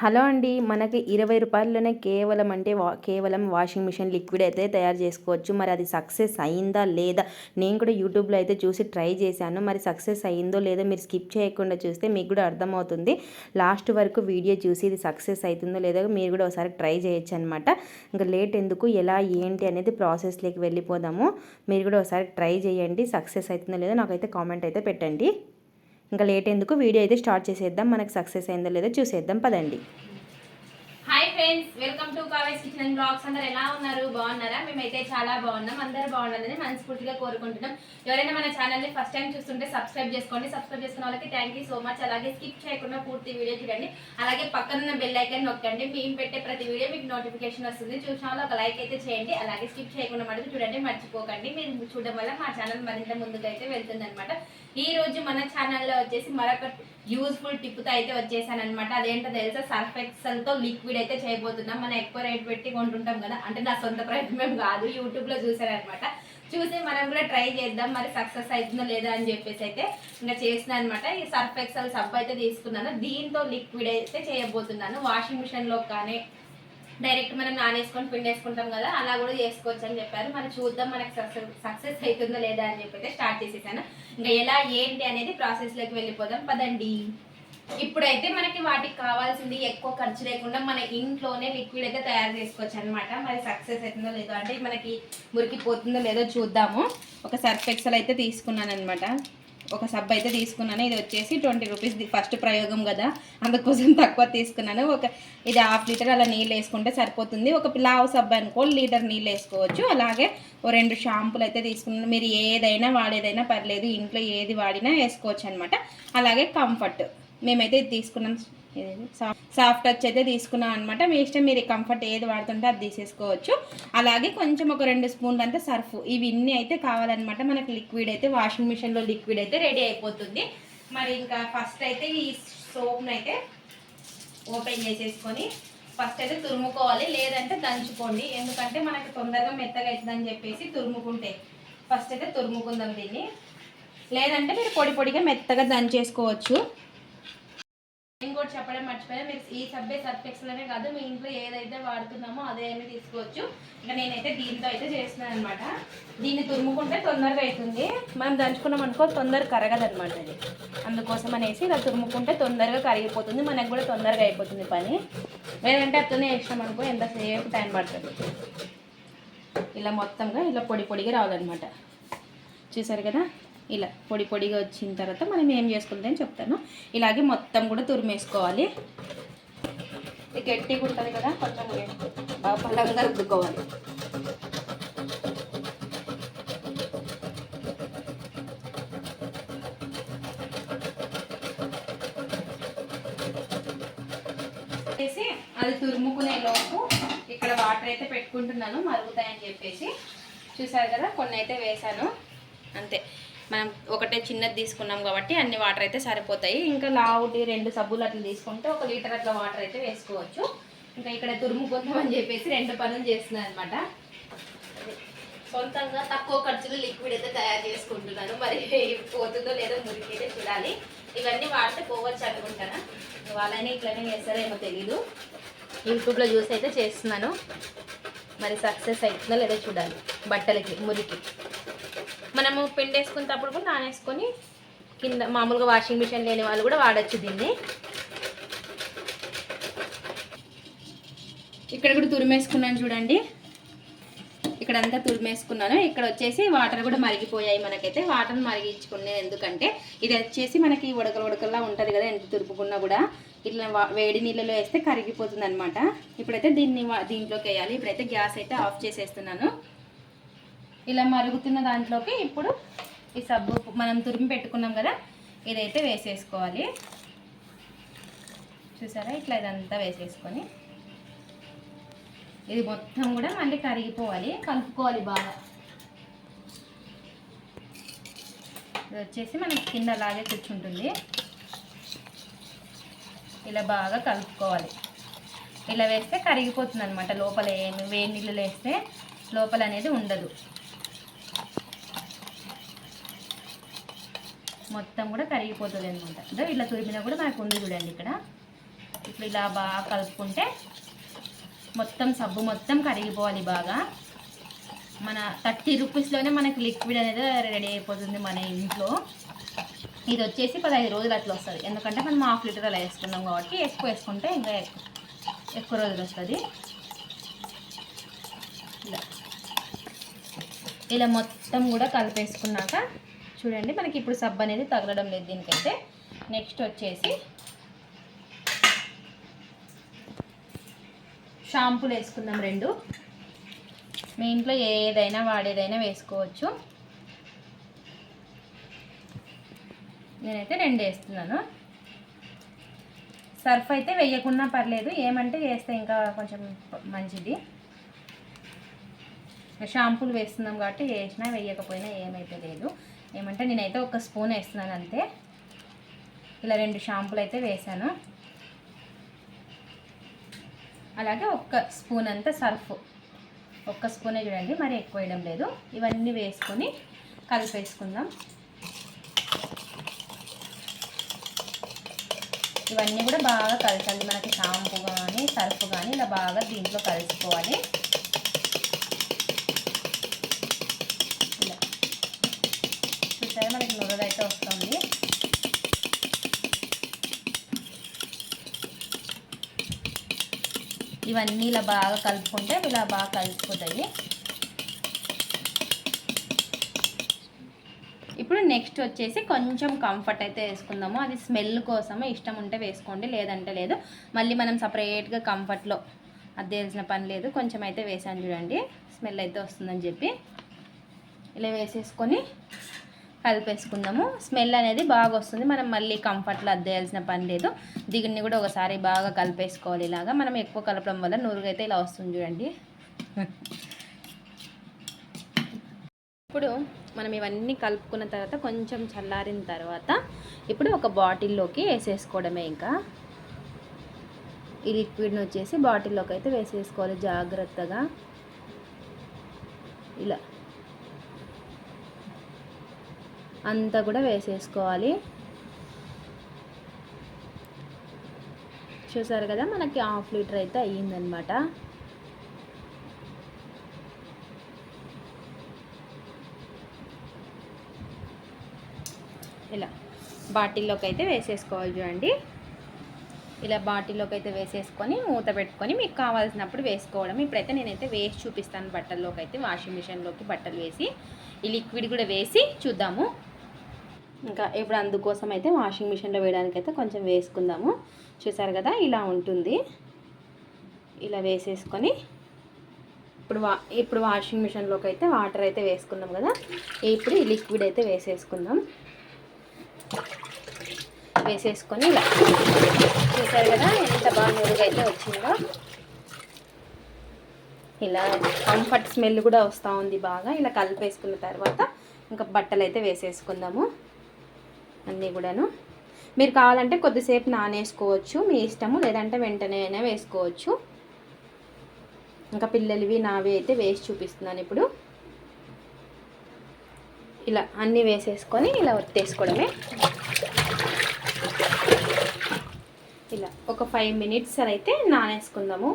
Hello అండి మనకి ఇరవై రూపాయల్లోనే కేవలం అంటే వా కేవలం వాషింగ్ మిషన్ లిక్విడ్ అయితే తయారు చేసుకోవచ్చు. మరి అది సక్సెస్ అయిందా లేదా నేను కూడా యూట్యూబ్లో అయితే చూసి ట్రై చేశాను. మరి సక్సెస్ అయిందో లేదో మీరు స్కిప్ చేయకుండా చూస్తే మీకు కూడా అర్థమవుతుంది. లాస్ట్ వరకు వీడియో చూసి ఇది సక్సెస్ అవుతుందో లేదో మీరు కూడా ఒకసారి ట్రై చేయొచ్చు అనమాట ఇంకా లేట్ ఎందుకు ఎలా ఏంటి అనేది ప్రాసెస్లోకి వెళ్ళిపోదాము. మీరు కూడా ఒకసారి ట్రై చేయండి సక్సెస్ అవుతుందో లేదో నాకైతే కామెంట్ అయితే పెట్టండి. ఇంకా లేట్ ఎందుకు? వీడియో అయితే స్టార్ట్ చేసేద్దాం. మనకు సక్సెస్ అయిందో లేదో చూసేద్దాం. పదండి. ఫ్రెండ్స్ వెల్కమ్ టు కావేస్ కిచెన్ అండ్ బ్లాగ్స్ అందరు ఎలా ఉన్నారు? బాగున్నారా? మేమైతే చాలా బాగున్నాం. అందరూ బాగుండాలని మనస్ఫూర్తిగా కోరుకుంటున్నాం. ఎవరైనా మన ఛానల్ని ఫస్ట్ టైం చూస్తుంటే సబ్స్క్రైబ్ చేసుకోండి. సబ్స్క్రైబ్ చేసుకున్న వాళ్ళకి థ్యాంక్ యూ సో మచ్ అలాగే స్కిప్ చేయకుండా పూర్తి వీడియో చూడండి. అలాగే పక్కనున్న బెల్ ఐకాన్ నొక్కండి. మేము పెట్టే ప్రతి వీడియో మీకు నోటిఫికేషన్ వస్తుంది. చూసిన వాళ్ళు ఒక లైక్ అయితే చేయండి. అలాగే స్కిప్ చేయకుండా మటుకు చూడండి. మర్చిపోకండి. మీరు చూడడం వల్ల మా ఛానల్ మరింత ముందుగా అయితే వెళ్తుంది అనమాట ఈ రోజు మన ఛానల్లో వచ్చేసి మరొక యూజ్ఫుల్ టిప్తో అయితే వచ్చేసాను అనమాట అదేంటో తెలుసా? సర్ఫ్ ఎక్సెల్ లిక్విడ్ అయితే చేయబోతున్నాం. మనం ఎక్కువ రేట్ పెట్టి కొంటుంటాం కదా. అంటే నా సొంత ప్రయత్నం కాదు. యూట్యూబ్లో చూసి మనం కూడా ట్రై చేద్దాం. మరి సక్సెస్ అవుతుందో లేదా అని చెప్పేసి అయితే ఇంకా చేసిన అనమాట ఈ సర్ఫ్ ఎక్సెల్ సబ్బు అయితే తీసుకున్నాను. దీంతో లిక్విడ్ అయితే చేయబోతున్నాను. వాషింగ్ మిషన్లో కానీ డైరెక్ట్ మనం నానేసుకొని పిండేసుకుంటాం కదా అలా కూడా చేసుకోవచ్చు అని చెప్పారు. మనం చూద్దాం మనకి సక్సెస్ సక్సెస్ అవుతుందో లేదా అని చెప్పి స్టార్ట్ చేసేసాను. ఇంకా ఎలా ఏంటి అనేది ప్రాసెస్లోకి వెళ్ళిపోదాం. పదండి. ఇప్పుడైతే మనకి వాటికి కావాల్సింది ఎక్కువ ఖర్చు లేకుండా మన ఇంట్లోనే లిక్విడ్ అయితే తయారు చేసుకోవచ్చు అనమాట మరి సక్సెస్ అవుతుందో లేదో అంటే మనకి మురికిపోతుందో లేదో చూద్దాము. ఒక సర్ఫ్ ఎక్సెల్ అయితే తీసుకున్నాను అనమాట ఒక సబ్ అయితే తీసుకున్నాను. ఇది వచ్చేసి ట్వంటీ రూపీస్ ఫస్ట్ ప్రయోగం కదా. అందుకోసం తక్కువ తీసుకున్నాను. ఒక ఇది హాఫ్ లీటర్ అలా నీళ్ళు వేసుకుంటే సరిపోతుంది. ఒక లావ్ సబ్ అనుకో లీటర్ నీళ్ళు వేసుకోవచ్చు. అలాగే ఓ రెండు షాంపులు అయితే తీసుకున్నాను. మీరు ఏదైనా వాడేదైనా పర్లేదు. ఇంట్లో ఏది వాడినా వేసుకోవచ్చు అనమాట అలాగే కంఫర్ట్ మేమైతే ఇది తీసుకున్నాం సాఫ్ట్ టచ్ అయితే తీసుకున్నాం అనమాట మీ ఇష్టం మీరు కంఫర్ట్ ఏది వాడుతుంటే అది తీసేసుకోవచ్చు. అలాగే కొంచెం ఒక రెండు స్పూన్లు అంతా సర్ఫ్ ఇవన్నీ అయితే కావాలన్నమాట. మనకి లిక్విడ్ అయితే వాషింగ్ మిషన్లో లిక్విడ్ అయితే రెడీ అయిపోతుంది. మరి ఇంకా ఫస్ట్ అయితే ఈ సోప్ని అయితే ఓపెన్ చేసేసుకొని ఫస్ట్ అయితే తురుముకోవాలి. లేదంటే దంచుకోండి. ఎందుకంటే మనకి తొందరగా మెత్తగా అవుతుందని చెప్పేసి తురుముకుంటే ఫస్ట్ అయితే తురుముకుందాం దీన్ని. లేదంటే మీరు పొడి పొడిగా మెత్తగా దంచేసుకోవచ్చు. ఇంకోటి చెప్పడం మర్చిపోయా మీరు ఈ సబ్బే సర్ఫెక్స్లోనే కాదు మీ ఇంట్లో ఏదైతే వాడుతున్నామో అదే అయినా తీసుకోవచ్చు. ఇంకా నేనైతే దీంతో అయితే చేస్తున్నాను అనమాట దీన్ని తురుముకుంటే తొందరగా అవుతుంది మనం దంచుకున్నాం అనుకో తొందరగా కరగదు అనమాట అది. అందుకోసం అనేసి ఇలా తురుముకుంటే తొందరగా కరిగిపోతుంది. మనకు కూడా తొందరగా అయిపోతుంది పని. లేదంటే అతనే వేసినాం అనుకో ఎంతసేపు టైం పడుతుంది. ఇలా మొత్తంగా ఇలా పొడి పొడిగా రావాలన్నమాట చూసారు కదా? ఇలా పొడి పొడిగా వచ్చిన తర్వాత మనం ఏం చేసుకుంటామని చెప్తాను. ఇలాగే మొత్తం కూడా తురిమేసుకోవాలి. గట్టిగా ఉంటుంది కదా కొంచెం బాగా పళ్ళంగా రుద్దుకోవాలి. చేసి అది తురుముకునే లోపు ఇక్కడ వాటర్ అయితే పెట్టుకుంటున్నాను మరుగుతాయని చెప్పేసి. చూసారు కదా కొన్ని అయితే వేసాను. అంతే. మనం ఒకటే చిన్నది తీసుకున్నాం కాబట్టి అన్ని వాటర్ అయితే సరిపోతాయి. ఇంకా లావుటి రెండు సబ్బులు అట్లా తీసుకుంటే ఒక లీటర్ అట్లా వాటర్ అయితే వేసుకోవచ్చు. ఇంకా ఇక్కడ తురుముకుందామని చెప్పేసి రెండు పనులు చేస్తున్నాను అనమాట సొంతంగా తక్కువ ఖర్చులో లిక్విడ్ అయితే తయారు చేసుకుంటున్నాను. మరి పోతుందో లేదో మురికైతే అయితే చూడాలి. ఇవన్నీ వాడితే పోవచ్చు అనుకుంటాను వాళ్ళని ఇట్లనే చేస్తారేమో తెలీదు. యూట్యూబ్లో చూసి అయితే చేస్తున్నాను. మరి సక్సెస్ అవుతుందో లేదో చూడాలి. బట్టలకి మురికి. మనము పిండేసుకునేటప్పుడు కూడా నానేసుకొని కింద మామూలుగా వాషింగ్ మిషన్ లేని వాళ్ళు కూడా వాడచ్చు దీన్ని. ఇక్కడ కూడా తురిమేసుకున్నాను చూడండి. ఇక్కడ అంతా తురిమేసుకున్నాను. ఇక్కడ వచ్చేసి వాటర్ కూడా మరిగిపోయాయి మనకైతే. వాటర్ మరిగించుకున్నాను ఎందుకంటే ఇది వచ్చేసి మనకి ఉడకలు ఉడకల్లా ఉంటుంది కదా ఎంత తురుపుకున్నా కూడా. ఇట్లా వేడి నీళ్ళలో వేస్తే కరిగిపోతుంది అనమాట ఇప్పుడైతే దీన్ని దీంట్లోకి వేయాలి. ఇప్పుడైతే గ్యాస్ అయితే ఆఫ్ చేసేస్తున్నాను. ఇలా మరుగుతున్న దాంట్లోకి ఇప్పుడు ఈ సబ్బు మనం తురిమి పెట్టుకున్నాం కదా ఇదైతే వేసేసుకోవాలి. చూసారా? ఇట్లా ఇదంతా వేసేసుకొని ఇది మొత్తం కూడా మళ్ళీ కరిగిపోవాలి కలుపుకోవాలి బాగా. ఇది వచ్చేసి మనకి కింద అలాగే కూర్చుంటుంది. ఇలా బాగా కలుపుకోవాలి. ఇలా వేస్తే కరిగిపోతుంది అనమాట లోపల ఏమి వేడి నీళ్ళు వేస్తే లోపల అనేది ఉండదు. మొత్తం కూడా కరిగిపోతుంది అనమాట ఇట్లా తురిమినా కూడా మనకు ఉంది చూడండి ఇక్కడ. ఇప్పుడు ఇలా బాగా కలుపుకుంటే మొత్తం సబ్బు మొత్తం కరిగిపోవాలి బాగా. మన థర్టీ రూపీస్లోనే మనకి లిక్విడ్ అనేది రెడీ అయిపోతుంది మన ఇంట్లో. ఇది వచ్చేసి పదహైదు రోజులు అట్లా వస్తుంది. ఎందుకంటే మనం హాఫ్ లీటర్ అలా వేసుకున్నాం కాబట్టి ఎక్కువ వేసుకుంటే ఇంకా ఎక్కువ ఎక్కువ రోజులు వస్తుంది. ఇలా. ఇలా మొత్తం కూడా కలిపేసుకున్నాక చూడండి మనకి ఇప్పుడు సబ్బు అనేది తగలడం లేదు దీనికైతే. నెక్స్ట్ వచ్చేసి షాంపూలు వేసుకుందాం రెండు. మీ ఇంట్లో ఏదైనా వాడేదైనా వేసుకోవచ్చు. నేనైతే రెండు వేస్తున్నాను. సర్ఫ్ అయితే వేయకుండా పర్లేదు ఏమంటే వేస్తే ఇంకా కొంచెం మంచిది. షాంపూలు వేస్తున్నాం కాబట్టి వేసినా వేయకపోయినా ఏమైతే లేదు. ఏమంటే నేనైతే ఒక స్పూన్ వేస్తున్నాను అంతే. ఇలా రెండు షాంపూలు అయితే వేసాను అలాగే ఒక్క స్పూన్ అంతా సర్ఫ్. ఒక్క స్పూనే చూడండి మరి ఎక్కువ వేయడం లేదు. ఇవన్నీ వేసుకొని కలిపేసుకుందాం. ఇవన్నీ కూడా బాగా కలపాలి మనకి షాంపూ కానీ సర్ఫ్ కానీ ఇలా బాగా దీంట్లో కలిసిపోవాలి ఇలా చూసారా మనకి నురగైతే వస్తుంది ఇవన్నీ ఇలా బాగా కలుపుకుంటే ఇలా బాగా కలిసిపోతాయి. ఇప్పుడు నెక్స్ట్ వచ్చేసి కొంచెం కంఫర్ట్ అయితే వేసుకుందాము. అది స్మెల్ కోసమే ఇష్టం ఉంటే వేసుకోండి లేదంటే లేదు. మళ్ళీ మనం సపరేట్గా కంఫర్ట్లో అది తెలిసిన పని లేదు. కొంచెం అయితే వేసాను చూడండి. స్మెల్ అయితే వస్తుందని చెప్పి. ఇలా వేసేసుకొని కలిపేసుకుందాము. స్మెల్ అనేది బాగా వస్తుంది. మనం మళ్ళీ కంఫర్ట్లో అద్దేయాల్సిన పని లేదు. దీన్ని కూడా ఒకసారి బాగా కలిపేసుకోవాలి ఇలాగా. మనం ఎక్కువ కలపడం వల్ల నూరుగైతే ఇలా వస్తుంది చూడండి. ఇప్పుడు మనం ఇవన్నీ కలుపుకున్న తర్వాత కొంచెం చల్లారిన తర్వాత ఇప్పుడు ఒక బాటిల్లోకి వేసేసుకోవడమే ఇంకా. ఈ లిక్విడ్ని వచ్చేసి బాటిల్లోకి అయితే వేసేసుకోవాలి జాగ్రత్తగా. ఇలా. అంతా కూడా వేసేసుకోవాలి. చూసారు కదా మనకి హాఫ్ లీటర్ అయితే అయ్యిందనమాట ఇలా బాటిల్లోకి అయితే వేసేసుకోవాలి చూడండి. ఇలా బాటిల్లోకి అయితే వేసేసుకొని మూత పెట్టుకొని మీకు కావాల్సినప్పుడు వేసుకోవడం. ఇప్పుడైతే నేనైతే వేసి చూపిస్తాను బట్టల్లోకి అయితే వాషింగ్ మిషన్లోకి బట్టలు వేసి ఈ లిక్విడ్ కూడా వేసి చూద్దాము. ఇంకా ఇప్పుడు అందుకోసం అయితే వాషింగ్ మిషన్లో వేయడానికి అయితే కొంచెం వేసుకుందాము. చూసారు కదా ఇలా ఉంటుంది. ఇలా వేసేసుకొని ఇప్పుడు వా ఇప్పుడు వాషింగ్ మిషన్లోకి అయితే వాటర్ అయితే వేసుకున్నాం కదా. ఇప్పుడు ఈ లిక్విడ్ అయితే వేసేసుకుందాం. వేసేసుకొని ఇలా. చూసారు కదా ఎంత బాగా మురుగైతే అయితే వచ్చిందో. ఇలా కంఫర్ట్ స్మెల్ కూడా వస్తూ ఉంది బాగా. ఇలా కలిపేసుకున్న తర్వాత ఇంకా బట్టలు అయితే వేసేసుకుందాము. అన్నీ కూడాను. మీరు కావాలంటే కొద్దిసేపు నానేసుకోవచ్చు. మీ ఇష్టము లేదంటే వెంటనే అయినా వేసుకోవచ్చు. ఇంకా పిల్లలవి నావి అయితే వేసి చూపిస్తున్నాను ఇప్పుడు. ఇలా అన్నీ వేసేసుకొని ఇలా ఒత్తేసుకోవడమే. ఇలా ఒక ఫైవ్ మినిట్స్ అయితే నానేసుకుందాము.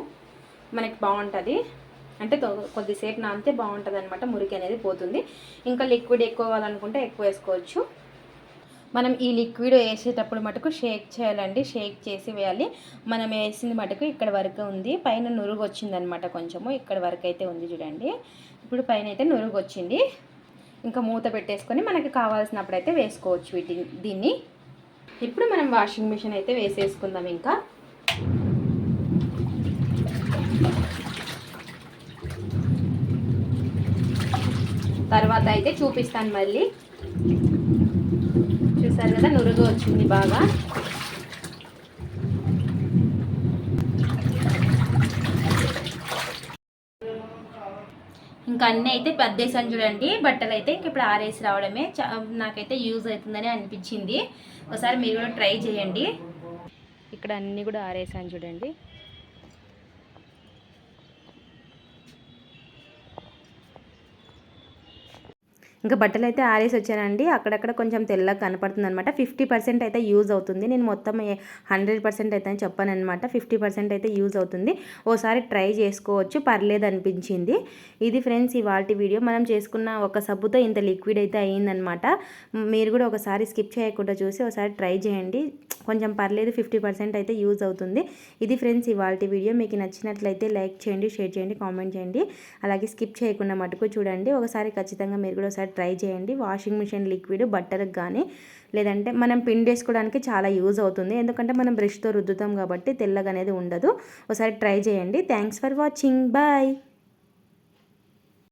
మనకి బాగుంటుంది. అంటే కొద్దిసేపు నానితే బాగుంటుంది అనమాట మురికి అనేది పోతుంది. ఇంకా లిక్విడ్ ఎక్కువ కావాలనుకుంటే ఎక్కువ వేసుకోవచ్చు. మనం ఈ లిక్విడ్ వేసేటప్పుడు మటుకు షేక్ చేయాలండి. షేక్ చేసి వేయాలి. మనం వేసింది మటుకు ఇక్కడ వరకు ఉంది. పైన నురుగు వచ్చిందనమాట కొంచెము. ఇక్కడ వరకు అయితే ఉంది చూడండి. ఇప్పుడు పైన అయితే నురుగు వచ్చింది ఇంకా మూత పెట్టేసుకొని మనకి కావాల్సినప్పుడు అయితే వేసుకోవచ్చు వీటిని దీన్ని. ఇప్పుడు మనం వాషింగ్ మిషన్ అయితే వేసేసుకుందాం ఇంకా. తర్వాత అయితే చూపిస్తాను మళ్ళీ. చూసారు కదా నురుగు వచ్చింది బాగా. ఇంకా అన్నీ అయితే పెద్దేసాను చూడండి బట్టలు అయితే ఇంక ఇప్పుడు ఆరేసి రావడమే. చా- నాకైతే యూజ్ అవుతుందని అనిపించింది. ఒకసారి మీరు కూడా ట్రై చేయండి. ఇక్కడ అన్నీ కూడా ఆరేసాను చూడండి. ఇంకా బట్టలు అయితే ఆరేసి వచ్చానండి అక్కడక్కడ కొంచెం తెల్లగా కనపడుతుంది అనమాట ఫిఫ్టీ పర్సెంట్ అయితే యూజ్ అవుతుంది. నేను మొత్తం హండ్రెడ్ పర్సెంట్ అయితే చెప్పానమాట అనమాట ఫిఫ్టీ పర్సెంట్ అయితే యూజ్ అవుతుంది. ఓసారి ట్రై చేసుకోవచ్చు. పర్లేదు అనిపించింది ఇది ఫ్రెండ్స్ ఇవాళ వీడియో. మనం చేసుకున్న ఒక సబ్బుతో ఇంత లిక్విడ్ అయితే అయ్యిందనమాట మీరు కూడా ఒకసారి స్కిప్ చేయకుండా చూసి ఒకసారి ట్రై చేయండి. కొంచెం పర్లేదు ఫిఫ్టీ పర్సెంట్ అయితే యూజ్ అవుతుంది. ఇది ఫ్రెండ్స్ ఇవాళ వీడియో. మీకు నచ్చినట్లయితే లైక్ చేయండి షేర్ చేయండి కామెంట్ చేయండి. అలాగే స్కిప్ చేయకుండా మటుకు చూడండి. ఒకసారి ఖచ్చితంగా మీరు కూడా ఒకసారి ట్రై చేయండి. వాషింగ్ మిషన్ లిక్విడ్ బట్టలకు కానీ లేదంటే మనం పిండేసుకోవడానికి చాలా యూజ్ అవుతుంది. ఎందుకంటే మనం బ్రష్తో రుద్దుతాం కాబట్టి తెల్లగా అనేది ఉండదు. ఒకసారి ట్రై చేయండి. Thanks for watching. బాయ్.